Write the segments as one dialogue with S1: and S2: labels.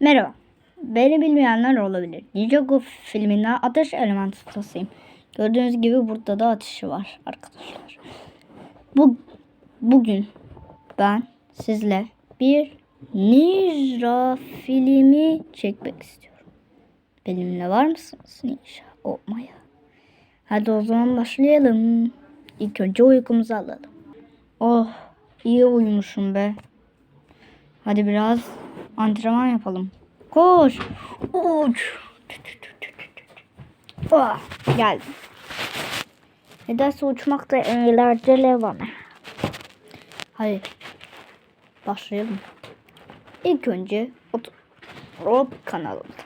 S1: Merhaba. Beni bilmeyenler olabilir. Ninjago filminden ateş element ustasıyım. Gördüğünüz gibi burada da ateşi var arkadaşlar. Bu bugün ben sizle bir ninja filmi çekmek istiyorum. Benimle var mısınız ninja olmaya? Hadi o zaman başlayalım. İlk önce uykumuzu alalım. Oh iyi uyumuşum be. Hadi biraz antrenman yapalım. Koş. Uç. Oh, geldim. Nedense uçmak da eğlenceli bana. Hadi. Başlayalım. İlk önce Rob kanalımda.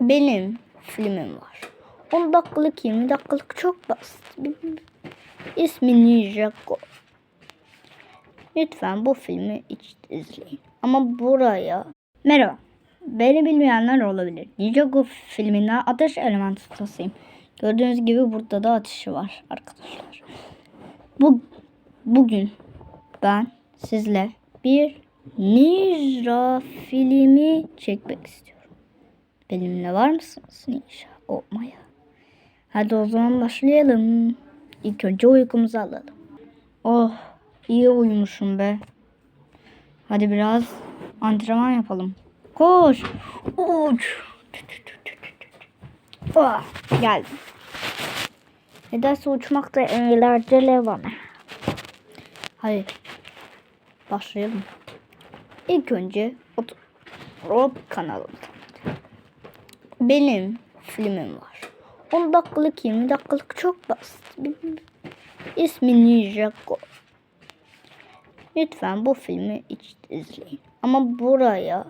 S1: Benim filmim var. 10 dakikalık 20 dakikalık çok basit. İsmi Ninjago. Lütfen bu filmi hiç izleyin. Ama buraya... Merhaba. Beni bilmeyenler olabilir. Ninjago filminden ateş element ustasıyım. Gördüğünüz gibi burada da ateşi var arkadaşlar. Bu bugün ben sizle bir ninja filmi çekmek istiyorum. Benimle var mısınız ninja olmaya? Hadi o zaman başlayalım. İlk önce uykumuzu alalım. Oh iyi uyumuşum be. Hadi biraz antrenman yapalım. Koş. Uç. Oh, geldim. Nedense uçmak da eğlenceli bana. Hadi başlayalım. İlk önce Rob kanalımda. Benim filmim var. 10 dakikalık 20 dakikalık çok basit. İsmi Ninjago. Lütfen bu filmi hiç izleyin. Ama buraya